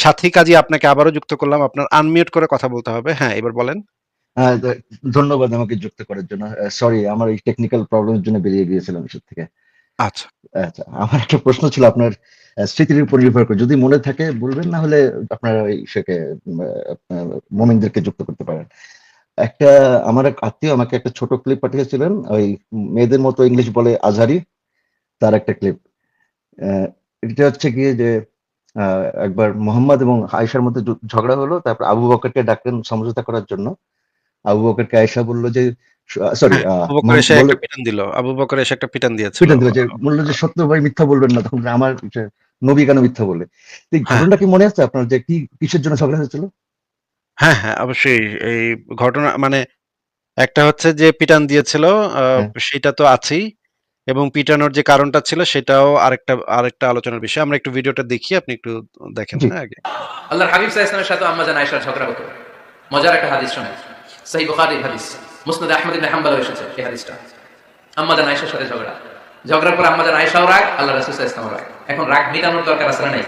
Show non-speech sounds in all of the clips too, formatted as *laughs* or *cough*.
সাথী কাজী আপনাকে আবারও যুক্ত করলাম। আপনার আনমিউট করে কথা বলতে হবে। হ্যাঁ, এবার বলেন। হ্যাঁ, ধন্যবাদ আমাকে যুক্ত করার জন্য। সরি আমার এই টেকনিক্যাল প্রবলেম এর জন্য বেরিয়ে গিয়েছিলাম এসব থেকে। আচ্ছা। আচ্ছা, আমার একটা প্রশ্ন ছিল আপনার স্মৃতির উপর নির্ভর করে। যদি মনে থাকে বলবেন, না হলে আপনারা আপনার মোমেনদেরকে যুক্ত করতে পারেন। একটা আমার এক আত্মীয় আমাকে একটা ছোট ক্লিপ পাঠিয়েছিলেন। ওই মেয়েদের মতো ইংলিশ বলে আজহারি, তার একটা ক্লিপ। এটা হচ্ছে গিয়ে যে একবার মোহাম্মদ এবং আয়েশার মধ্যে ঝগড়া হলো। তারপর আবু বকরকে ডাকলেন সমঝোতা করার জন্য। আবু বকরকে আয়েশা বলল যে সরি আবু বকর এসে একটা পিটান দিল। আবু বকর এসে একটা পিটান দিয়েছিল। পিটান দিল যে বলল যে, "সত্য ভাই মিথ্যা বলবেন না।" তখন আমার নবী কেন মিথ্যা বলবে? তো এই হ্যাঁ। ঘটনাটা কি মনে আছে আপনার যে কি কিসের জন্য ঝগড়া হয়েছিল? হ্যাঁ, হ্যাঁ, অবশ্যই এই ঘটনা মানে একটা হচ্ছে যে পিটান দিয়েছিল হ্যাঁ। সেটা তো আছেই এবং পিটানোর যে কারণটা ছিল সেটাও আরেকটা আরেকটা আলোচনার বিষয়। আমরা একটু ভিডিওটা দেখি আপনি একটু দেখেন জি। হ্যাঁ আগে। আল্লাহর হাবিব সাল্লাল্লাহু আলাইহি সাথে আম্মা জান আয়েশার ঝগড়া হতো। মজার একটা হাদিস শোনেন। সহিহ বুখারীর হাদিস। মুসনাদ আহমদ ইবনে হাম্বল এসেছে এই হাদিসটা। আম্মা জান আয়েশার সাথে ঝগড়া। ঝগড়ার পর আম্মা জান আয়েশাও রাগ, আল্লাহ রাসূল সাল্লাল্লাহু আলাইহি রাগ। এখন রাগ মিটানোর দরকার আছে না নাই?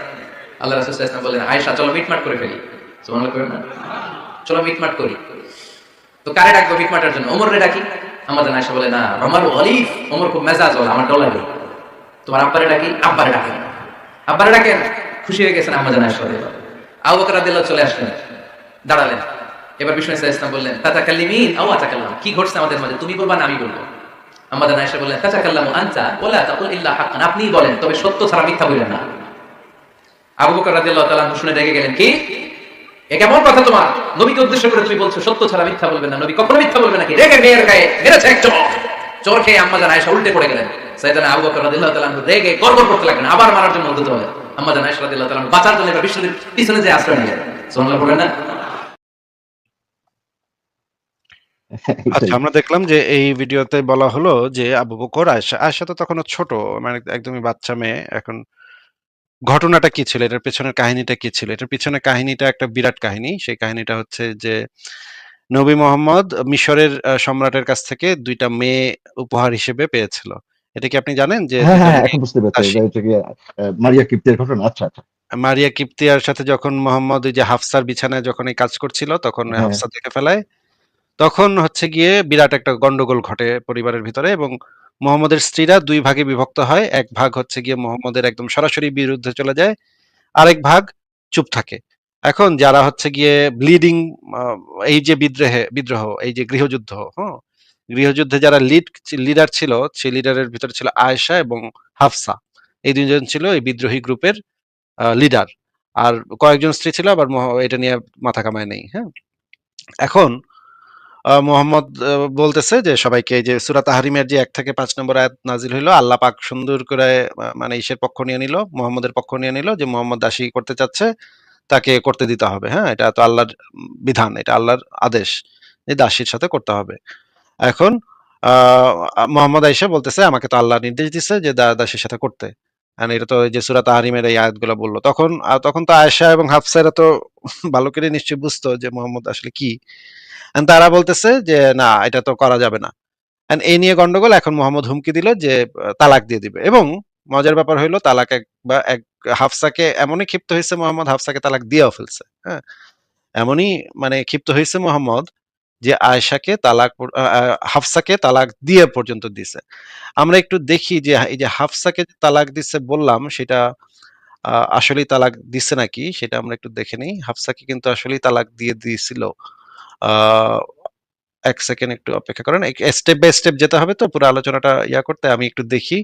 আল্লাহ রাসূল সাল্লাল্লাহু আলাইহি বললেন, "আয়েশা চলো মিটমাট করে ফেলি।" সুবহানাল্লাহ করেন না? চলো মিটমাট করি। তো কারে ডাকবো মিটমাটের জন্য? ওমর রে ডাকি? আম্মা জান আয়েশা বলে, "না, গলিফ, ওমর খুব মেজাজ ওলা, আমার। তোমার আব্বারে ডাকি? আব্বারে ডাকেন। আব্বারে ডাকেন? খুশি হয়ে গেছেন বকর রাদিয়াল্লাহু চলে আসলেন। দাঁড়ালেন। এবার বিষ্ণু ইসা ইসলাম বললেন, "তাতাকাল্লিমিন আও আতাকাল্লাম?" কি ঘটছে আমাদের মাঝে? তুমি বলবা না আমি বলব? আম্মা জান আয়েশা বললেন, "তাতাকাল্লামু আনতা ওয়ালা তাকুল ইল্লা হাক্কান।" আপনিই বলেন, তবে সত্য ছাড়া মিথ্যা বলবেন না। আবু বকর রাদিয়াল্লাহু তাআলা শুনে রেগে গেলেন, "কি? কেমন কথা তোমার? নবীকে উদ্দেশ্য করে তুমি বলছো সত্য ছাড়া মিথ্যা বলবেন না। নবী কখনো মিথ্যা বলবে নাকি? রেগে মেয়ের গায়ে মেরেছে এক। চোর খেয়ে আম্মা উল্টে পড়ে গেলেন। আবু বকর রেগে করতে লাগলেন। আবার মারার জন্য উদ্যত। আম্মা বাঁচার জন্য পিছনে যে আশ্রয় না? আচ্ছা আমরা দেখলাম যে এই ভিডিওতে বলা হলো যে আবু বকর আয়েশা, আয়েশা তো তখনও ছোট মানে একদমই বাচ্চা মেয়ে। এখন ঘটনাটা কি ছিল? এটার পেছনের কাহিনীটা কি ছিল? এটার পেছনের কাহিনীটা একটা বিরাট কাহিনী। সেই কাহিনীটা হচ্ছে যে নবী মোহাম্মদ মিশরের সম্রাটের কাছ থেকে ২ টা মেয়ে উপহার হিসেবে পেয়েছিল। এটা কি আপনি জানেন যে ২ হ্যাঁ, হ্যাঁ, বুঝতে আ মারিয়া কিপ্তের ঘটনা। আচ্ছা, আচ্ছা। মারিয়া কিপ্তিয়ার সাথে যখন মোহাম্মদ ওই যে হাফসার বিছানায় যখন এই কাজ করছিল তখন হ্যাঁ। হাফসা দেখে ফেলায়। তখন হচ্ছে গিয়ে বিরাট একটা গন্ডগোল ঘটে পরিবারের ভিতরে এবং মোহাম্মদের স্ত্রীরা দুই ভাগে বিভক্ত হয়। এক ভাগ হচ্ছে গিয়ে মোহাম্মদের একদম সরাসরি বিরুদ্ধে চলে যায়। আরেক ভাগ চুপ থাকে। এখন যারা হচ্ছে গিয়ে ব্লিডিং এই যে বিদ্রোহে বিদ্রোহ, এই যে গৃহযুদ্ধ, হ্যাঁ গৃহযুদ্ধে যারা লিড লিডার ছিল, সেই লিডারের ভিতরে ছিল আয়েশা এবং হাফসা। এই দুজন ছিল এই বিদ্রোহী গ্রুপের লিডার। আর কয়েকজন স্ত্রী ছিল আবার এটা নিয়ে মাথা কামায় নেই হ্যাঁ? এখন মোহাম্মদ বলতেছে যে সবাইকে যে সূরা তাহরিমের যে এক থেকে পাঁচ নম্বর আয়াত নাজিল হইল, আল্লাহ পাক সুন্দর করে মানে ইসের পক্ষ নিয়ে নিল, মোহাম্মদের পক্ষ নিয়ে নিল যে মোহাম্মদ দাসী করতে চাচ্ছে, তাকে করতে দিতে হবে, হ্যাঁ? এটা তো আল্লাহর বিধান, এটা আল্লাহর আদেশ যে দাসীর সাথে করতে হবে। এখন মোহাম্মদ আইসা বলতেছে আমাকে তো আল্লাহ নির্দেশ দিছে যে দাসীর সাথে করতে। এটা তো যে সূরা তাহরিমের এই আয়াতগুলা বলল। তখন তখন তো আয়েশা এবং হাফসা এরা তো *laughs* ভালো করে নিশ্চয়ই বুঝতো যে মোহাম্মদ আসলে কি। তারা বলতেছে যে না এটা তো করা যাবে না। এই নিয়ে গন্ডগোল এখন মোহাম্মদ হুমকি দিল যে তালাক দিয়ে দিবে এবং মজার ব্যাপার হইল তালাক এক বা এক হাফসাকে এমনই ক্ষিপ্ত হইছে মোহাম্মদ হাফসাকে তালাক দিয়েও ফেলছে, হ্যাঁ? এমনই মানে ক্ষিপ্ত হইছে মোহাম্মদ যে আয়েশাকে তালাক হাফসাকে তালাক দিয়ে পর্যন্ত দিছে। আমরা একটু দেখি যে এই যে হাফসাকে তালাক দিছে বললাম সেটা আসলেই তালাক দিছে নাকি সেটা আমরা একটু দেখে নেই। হাফসাকে কিন্তু আসলেই তালাক দিয়ে দিয়েছিল। ১ সেকেন্ড একটু অপেক্ষা করেন। এক স্টেপ বাই স্টেপ যেতে হবে তো পুরো আলোচনাটা ইয়া করতে আমি একটু দেখি।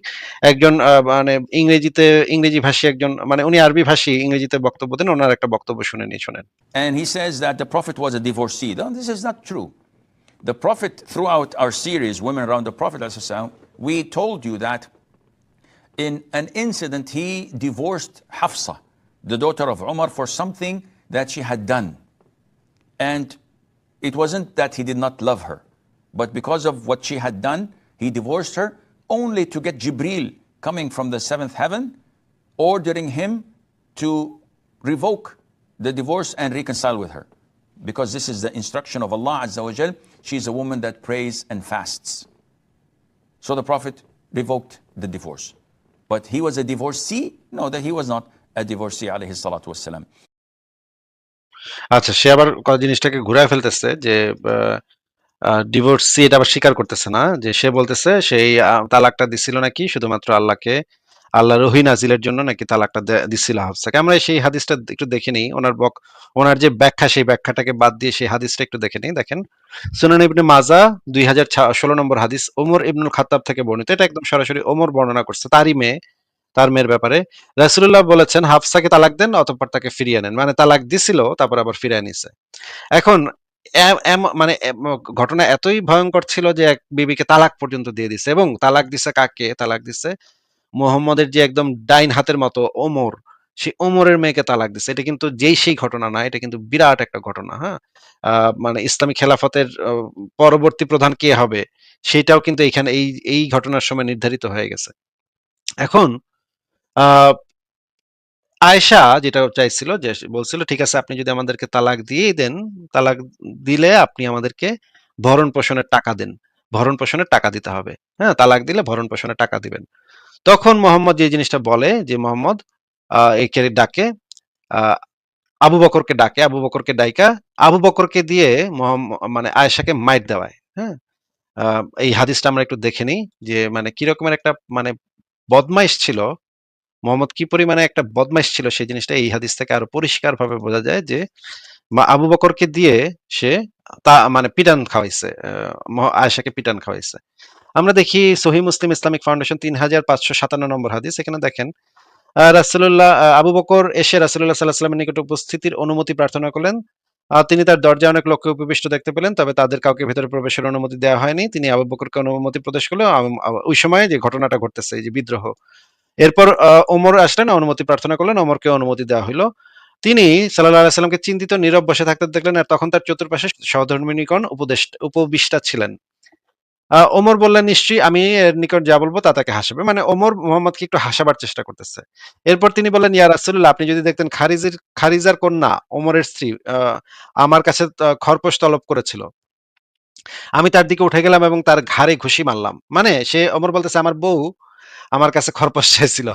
একজন মানে ইংরেজিতে ইংরেজি ভাষী একজন মানে উনি আরবি ভাষী ইংরেজিতে বক্তব্য দেন। উনার একটা বক্তব্য শুনে নিই শোনেন। And he says that the Prophet was a divorcee. No, this is not true. The Prophet, throughout our series, Women Around the Prophet, we told you that in an incident he divorced Hafsa, the daughter of Umar, for something that she had done. And it wasn't that he did not love her, but because of what she had done, he divorced her only to get Jibril coming from the seventh heaven, ordering him to revoke the divorce and reconcile with her. Because this is the instruction of Allah Azza wa Jal. She's a woman that prays and fasts. So the Prophet revoked the divorce. But he was a divorcee? No, that he was not a divorcee, alayhi salatu wassalam. আচ্ছা সে আবার জিনিসটাকে ঘুরায় ফেলতেছে যে divorcee এটা আবার স্বীকার করতেছে না, যে সে বলতেছে সেই তালাকটা দিছিল নাকি শুধুমাত্র আল্লাহকে, আল্লাহ রহি নাজিলের জন্য নাকি তালাকটা দিছিল হাফসাকে। আমরা সেই হাদিসটা একটু দেখে নিই, ওনার বক, ওনার যে ব্যাখ্যা, সেই ব্যাখ্যাটাকে বাদ দিয়ে সেই হাদিসটা একটু দেখে নিই। দেখেন, সুনান ইবনে মাজা দুই হাজার ষোলো নম্বর হাদিস ওমর ইবনুল খাত্তাব থেকে বর্ণিত, এটা একদম সরাসরি ওমর বর্ণনা করছে, তারই মেয়ে। তার মেয়ের ব্যাপারে। রাসূলুল্লাহ বলেছেন, হাফসাকে তালাক দেন, অতঃপর তাকে ফিরিয়ে নেন। মানে তালাক দিছিল, তারপর আবার ফিরিয়ে নিছে। এখন মানে ঘটনা এতই ভয়ঙ্কর ছিল যে এক বিবিকে তালাক পর্যন্ত দিয়ে দিছে। এবং তালাক দিছে কাকে? তালাক দিছে মোহাম্মদের যে একদম ডাইন হাতের মতো ওমর, সেই ওমরের মেয়েকে তালাক দিছে। এটা কিন্তু যেই সেই ঘটনা না, এটা কিন্তু বিরাট একটা ঘটনা হ্যাঁ? মানে ইসলামী খেলাফতের পরবর্তী প্রধান কে হবে, সেটাও কিন্তু এখানে এই এই ঘটনার সময় নির্ধারিত হয়ে গেছে। এখন আয়েশা যেটা চাইছিল যে বলছিল, ঠিক আছে, আপনি যদি আমাদেরকে তালাক দিয়েই দেন, তালাক দিলে আপনি আমাদেরকে ভরণ পোষণের টাকা দেন। ভরণ পোষণের টাকা দিতে হবে। হ্যাঁ তালাক দিলে ভরণ পোষণের টাকা দিবেন। তখন মোহাম্মদ যে জিনিসটা বলে, যে মোহাম্মদ একে ডাকে আবু বকরকে ডাকে, আবু বকরকে ডাইকা, আবু বকরকে দিয়ে মানে আয়েশাকে মাইট দেওয়ায়। হ্যাঁ এই হাদিসটা আমরা একটু দেখে নিই যে মানে কিরকমের একটা মানে বদমাইশ ছিল। মোহাম্মদ কি পরিমাণে একটা বদমাইশ ছিল সেই জিনিসটা এই হাদিস থেকে আরও পরিষ্কার ভাবে বোঝা যায় যে আবু বকরকে দিয়ে সে তা মানে পিটান খাওয়াইছে আয়েশাকে পিটান খাওয়াইছে। আমরা দেখি সহি মুসলিম ইসলামিক ফাউন্ডেশন তিন হাজার পাঁচশো সাতান্ন নম্বর হাদিস এখানে দেখেন আহ, আবু বকর এসে রাসূলুল্লাহ সাল্লাহ সাল্লামের নিকট উপস্থিতির অনুমতি প্রার্থনা করলেন। তিনি তার দরজায় অনেক লোককে উপবিষ্ট দেখতে পেলেন তবে তাদের কাউকে ভেতরে প্রবেশের অনুমতি দেওয়া হয়নি। তিনি আবু বকরকে অনুমতি প্রদেশ করলে আম- আম- ওই সময় যে ঘটনাটা ঘটতেছে যে বিদ্রোহ এরপর ওমর আসলেন অনুমতি প্রার্থনা করলেন ওমরকে অনুমতি দেওয়া হইল। তিনি সাল্লাহ আলাইসাল্লামকে চিন্তিত নীরব বসে থাকতে দেখলেন আর তখন তার চতুর্পাশে সহধর্মিনীগণ উপদেশ উপবিষ্টা ছিলেন। ওমর বললেন নিশ্চয়ই আমি এর নিকট যা বলব তা তাকে হাসাবে। মানে ওমর মোহাম্মদকে একটু হাসাবার চেষ্টা করতেছে। এরপর তিনি বললেন ইয়া রাসূলুল্লাহ আপনি যদি দেখতেন খারিজের খারিজার কন্যা ওমরের স্ত্রী আহ, আমার কাছে আহ, খরপোশ তলব করেছিল। আমি তার দিকে উঠে গেলাম এবং তার ঘাড়ে ঘুষি মারলাম। মানে সে ওমর বলতেছে আমার বউ আমার কাছে খরপোশ চাইছিল।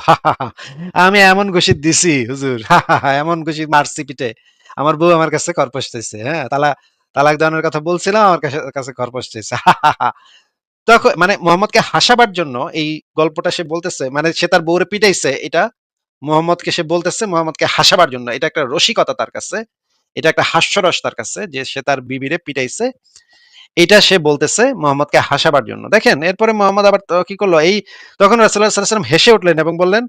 আমি এমন ঘুষি দিছি, হুজুর। এমন ঘুষি মারছি পিঠে। আমার বউ আমার কাছে খরপোশ চাইছে হ্যাঁ। তালা, তালাক দেওয়ানোর কথা বলছিলাম, আমার কাছে কাছে খরপোশ চাইছে। তখন মানে মোহাম্মদকে হাসাবার জন্য এই গল্পটা সে বলতেছে মানে সে তার বউরে পিটাইছে, এটা মোহাম্মদকে সে বলতেছে, মোহাম্মদকে হাসাবার জন্য। এটা একটা রসিকতা তার কাছে, এটা একটা হাস্যরস তার কাছে যে সে তার বিবিরে পিটাইছে। এটা সে বলতেছে মোহাম্মদকে হাসাবার জন্য। দেখেন, এরপরে মোহাম্মদ আবার কি করল? এই তখন সাল্লাল্লাহু হেসে উঠলেন এবং বললেন,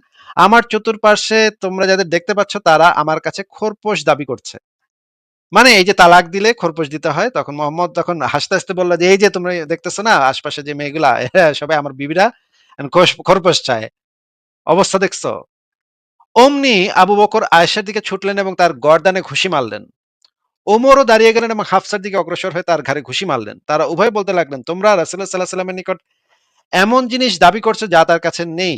আমার চতুর্পার্শ্বে তোমরা যাদের দেখতে পাচ্ছ, তারা আমার কাছে খোরপোশ দাবি করছে। মানে এই যে তালাক দিলে খোরপোশ দিতে হয়, তখন মোহাম্মদ তখন হাসতে হাসতে বলল যে, এই যে তোমরা দেখতেছো না, আশপাশে যে মেয়েগুলা সবাই আমার বিবিরা খোরপোশ চায়। অবস্থা দেখছ? অমনি আবু বকর আয়েশার দিকে ছুটলেন এবং তার গর্দানে ঘুষি মারলেন। ওমরও দাঁড়িয়ে গেলেন এবং হাফসার দিকে অগ্রসর হয়ে তার ঘাড়ে ঘুষি মারলেন। তারা উভয় বলতে লাগলেন, তোমরা রাসূলুল্লাহ সাল্লাল্লাহু আলাইহি সাল্লামের নিকট এমন জিনিস দাবি করছ যা তার কাছে নেই?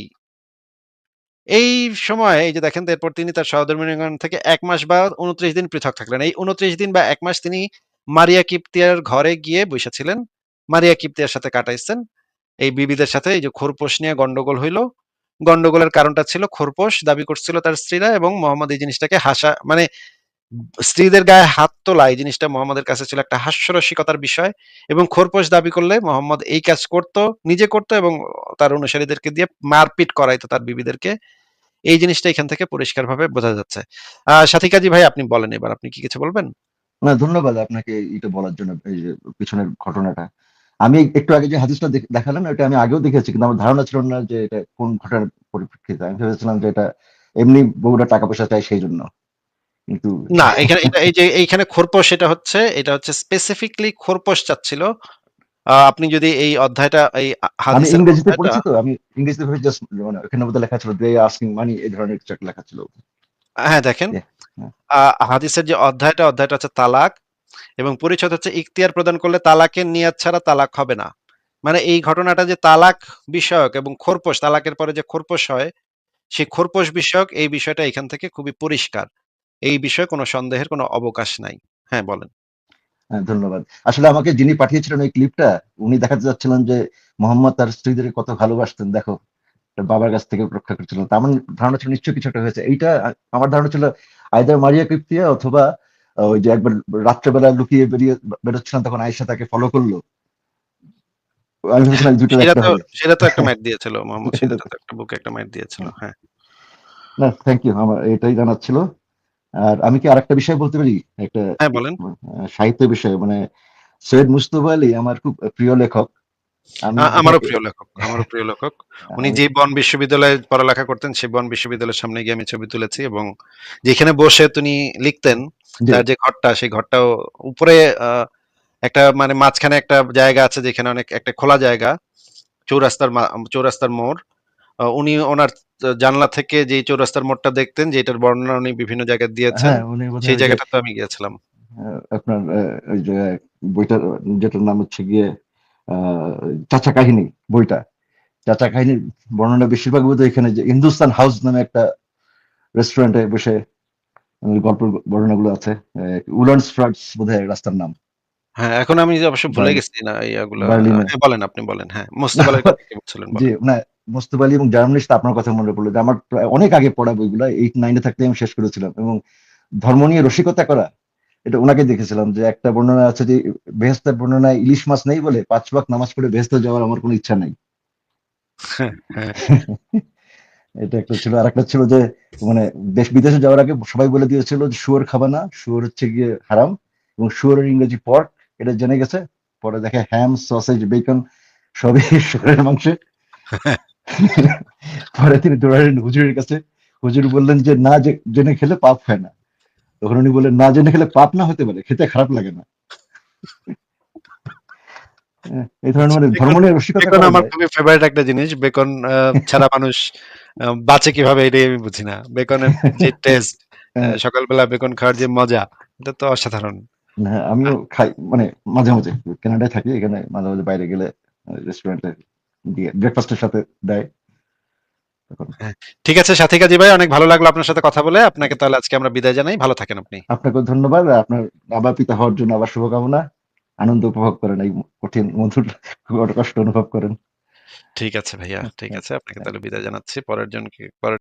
এই সময়, এই যে দেখেন এরপর তিনি তার সহধর্মিণীগণ থেকে এক মাস বা উনত্রিশ দিন পৃথক থাকলেন। এই উনত্রিশ দিন বা এক মাস তিনি মারিয়া কিপ্তিয়ার ঘরে গিয়ে বসেছিলেন। মারিয়া কিপ্তিয়ার সাথে কাটাইছেন। এই বিবিদের সাথে এই যে খোরপোশ নিয়ে গন্ডগোল হইল। গন্ডগোলের কারণটা ছিল খোরপোশ, দাবি করছিল তার স্ত্রীরা এবং মোহাম্মদ এই জিনিসটাকে হাসা মানে স্ত্রীদের গায়ে হাত তোলা এই জিনিসটা মোহাম্মদের কাছে ছিল একটা হাস্যরসিকতার বিষয় এবং খোরপোশ দাবি করলে মোহাম্মদ এই কাজ করত, নিজে করত এবং তার অনুসারীদেরকে দিয়ে মারপিট করাইতো তার বিবিদেরকে। এই জিনিসটা এখান থেকে পরিষ্কারভাবে বোঝা যাচ্ছে। সাথী কাজী ভাই, আপনি বলেন এবার, আপনি কি কিছু বলবেন? না, ধন্যবাদ আপনাকে এটা বলার জন্য, এই যে পিছনের ঘটনাটা। আমি একটু আগে যে হাদিসটা দেখালাম, ওটা আমি আগেও দেখেছি, কিন্তু আমার ধারণা ছিল না যে এটা কোন ঘটনার পরিপ্রেক্ষিতে। আমি ভেবেছিলাম যে এটা এমনি বউরা টাকা পয়সা চায় সেই জন্য। কিন্তু না এখানে এটা এই যে এইখানে খোরপোশ এটা হচ্ছে এটা হচ্ছে স্পেসিফিকলি খোরপোশ চাচ্ছিল। আহ, আপনি যদি এই অধ্যায়টা এই আমি ইংরেজিতে পড়েছি তো আমি ইংরেজিতে ভেবে জাস্ট মানে ওখানে বোধহয় লেখা ছিল দে আস্কিং মানি এই ধরনের কিছু লেখা ছিল। হ্যাঁ দেখেন। হাদিসের যে অধ্যায়টা অধ্যায়টা হচ্ছে তালাক এবং পরিচ্ছদ হচ্ছে ইখতিয়ার প্রদান করলে তালাকের নিয়াত ছাড়া তালাক হবে না। মানে এই ঘটনাটা যে তালাক বিষয়ক এবং খোরপোশ তালাকের পরে যে খোরপোশ হয় সেই খোরপোশ বিষয়ক এই বিষয়টা এখান থেকে খুবই পরিষ্কার। এই বিষয়ে কোনো সন্দেহের কোনো অবকাশ নাই। হ্যাঁ বলেন। হ্যাঁ ধন্যবাদ। আসলে আমাকে যিনি পাঠিয়েছিলেন ওই ক্লিপটা উনি দেখাতে যাচ্ছিলেন যে মোহাম্মদ তার স্ত্রীদের কত ভালোবাসতেন। দেখো বাবার কাছ থেকে রক্ষা করছিলেন তা আমার ধারণা ছিল নিশ্চয়ই কিছু একটা হয়েছে। এইটা আমার ধারণা ছিল আইদার মারিয়া কিপ্তিয়া অথবা ওই যে একবার রাত্রেবেলা লুকিয়ে বেরিয়ে বেরোচ্ছিলাম তখন আয়েশা তাকে ফলো করল। সেটা তো একটা ম্যাট দিয়েছিল মোহাম্মদ। সেটা সেটা তো একটা বুকে একটা ম্যাট দিয়েছিল। হ্যাঁ। না থ্যাংক ইউ আমার এটাই জানার ছিল। আর আমি কি আরেকটা বিষয় বলতে পারি? একটা হ্যাঁ সাহিত্য বিষয় মানে সৈয়দ মুস্তফা আলী আমার খুব প্রিয় লেখক। আমারও প্রিয় লেখক আমারও প্রিয় লেখক। *laughs* উনি যে বন বিশ্ববিদ্যালয়ে পড়ালেখা করতেন সেই বন বিশ্ববিদ্যালয়ের সামনে গিয়ে আমি ছবি তুলেছি এবং যেখানে বসে তিনি লিখতেন তার যে ঘরটা সেই ঘরটাও উপরে একটা মানে মাঝখানে একটা জায়গা আছে যেখানে অনেক একটা খোলা জায়গা চৌরাস্তার মা- চৌরাস্তার মোড়। উনি ওনার জানলা থেকে যে চৌরাস্তার মোড়টা দেখতেন যেটার বর্ণনা উনি বিভিন্ন জায়গায় দিয়েছেন হ্যাঁ সেই যে, জায়গাটা তো আমি গিয়েছিলাম। আপনার ওই যে বইটার যেটার নাম হচ্ছে গিয়ে চাচা কাহিনী বইটা। চাচা কাহিনীর বর্ণনা বেশিরভাগ বোধ এখানে যে হিন্দুস্তান হাউস নামে একটা রেস্টুরেন্টে বসে আহ, গল্পের বর্ণনাগুলো আছে। ফ্রাটস বোধ হয় রাস্তার নাম। হ্যাঁ এখন আমি অবশ্য ভুলে গেছি না ইয়াগুলো। হ্যাঁ, বলেন আপনি বলেন। হ্যাঁ মোস্তফা জি না মোস্তফা আলী এবং জার্মানিস্ট আপনার কথা মনে পড়ল যে আমার অনেক আগে পড়া বইগুলো এইট নাইনে থাকতে আমি শেষ করেছিলাম এবং ধর্ম নিয়ে রসিকতা করা এটা ওনাকে দেখেছিলাম যে একটা বর্ণনা আছে যে বেহেস্তের বর্ণনায় ইলিশ মাছ নেই বলে পাঁচ ওয়াক্ত নামাজ পড়ে বেহেস্তে যাওয়ার আমার কোনো ইচ্ছা নাই। *laughs* এটা একটা ছিল আর একটা ছিল যে মানে দেশ বিদেশে যাওয়ার আগে সবাই বলে দিয়েছিল যে শুয়োর খাবা না শুয়োর হচ্ছে গিয়ে হারাম এবং শুয়োরের ইংরেজি পর্ক এটা জেনে গেছে পরে দেখে হ্যাম সসেজ বেকন সবই *laughs* শুয়োরের মাংসে *laughs* পরে তিনি দৌড়ালেন হুজুরের কাছে হুজুর বললেন যে না জেনে খেলে পাপ হয় না। তখন উনি বললেন না জেনে খেলে পাপ না হতে পারে খেতে খারাপ লাগে না। এই ধরনের মানে ধর্ম নিয়ে রসিকতা আমার খুবই ফেভারিট একটা জিনিস। বেকন ছাড়া মানুষ বাঁচে কীভাবে এটাই আমি বুঝি না। বেকনের যে *laughs* টেস্ট হ্যাঁ। সকালবেলা বেকন খাওয়ার যে মজা এটা তো অসাধারণ। হ্যাঁ আমিও খাই মানে মাঝে মাঝে। কানাডায় থাকি এখানে মাঝে মাঝে বাইরে গেলে রেস্টুরেন্টে দিয়ে ব্রেকফাস্টের সাথে দেয়। তখন ঠিক আছে সাথী কাজী ভাই অনেক ভালো লাগল আপনার সাথে কথা বলে। আপনাকে তাহলে আজকে আমরা বিদায় জানাই। ভালো থাকেন আপনি। আপনাকে ধন্যবাদ। আপনার বাবা পিতা হওয়ার জন্য আবার শুভকামনা। আনন্দ উপভোগ করেন এই কঠিন মধুর কষ্ট অনুভব করেন। ঠিক আছে ভাইয়া ঠিক আছে। আপনাকে তাহলে বিদায় জানাচ্ছি। পরের জনকে পরের